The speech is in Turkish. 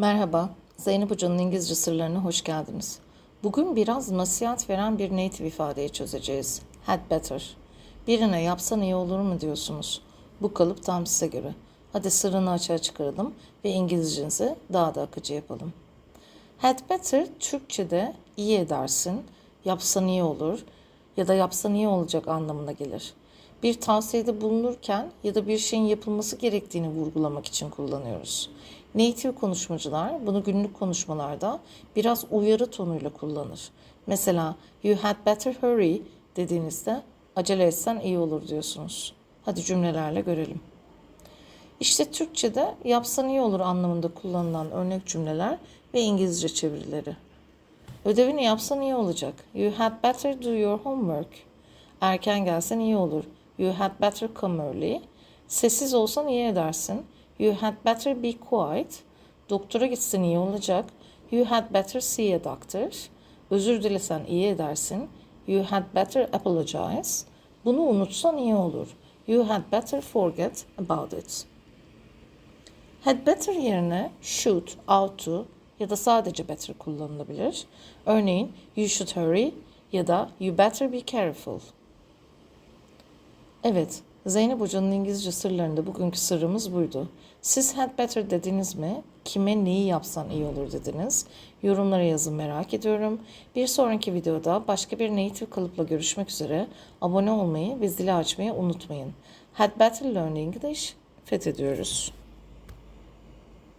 Merhaba, Zeynep Hoca'nın İngilizce sırlarına hoş geldiniz. Bugün biraz nasihat veren bir native ifadeyi çözeceğiz. Had better. Birine yapsan iyi olur mu diyorsunuz. Bu kalıp tam size göre. Hadi sırrını açığa çıkaralım ve İngilizcenizi daha da akıcı yapalım. Had better Türkçe'de iyi edersin, yapsan iyi olur ya da yapsan iyi olacak anlamına gelir. Bir tavsiyede bulunurken ya da bir şeyin yapılması gerektiğini vurgulamak için kullanıyoruz. Native konuşmacılar bunu günlük konuşmalarda biraz uyarı tonuyla kullanır. Mesela you had better hurry dediğinizde acele etsen iyi olur diyorsunuz. Hadi cümlelerle görelim. İşte Türkçe'de yapsan iyi olur anlamında kullanılan örnek cümleler ve İngilizce çevirileri. Ödevini yapsan iyi olacak. You had better do your homework. Erken gelsen iyi olur. You had better come early. Sessiz olsan iyi edersin. You had better be quiet. Doktora gitsen iyi olacak. You had better see a doctor. Özür dilesen iyi edersin. You had better apologize. Bunu unutsan iyi olur. You had better forget about it. Had better yerine should, ought to ya da sadece better kullanılabilir. Örneğin you should hurry ya da you better be careful. Evet, Zeynep Hoca'nın İngilizce sırlarında bugünkü sırrımız buydu. Siz had better dediniz mi? Kime neyi yapsan iyi olur dediniz? Yorumlara yazın merak ediyorum. Bir sonraki videoda başka bir native kalıpla görüşmek üzere. Abone olmayı ve zili açmayı unutmayın. Had better learn English fethediyoruz.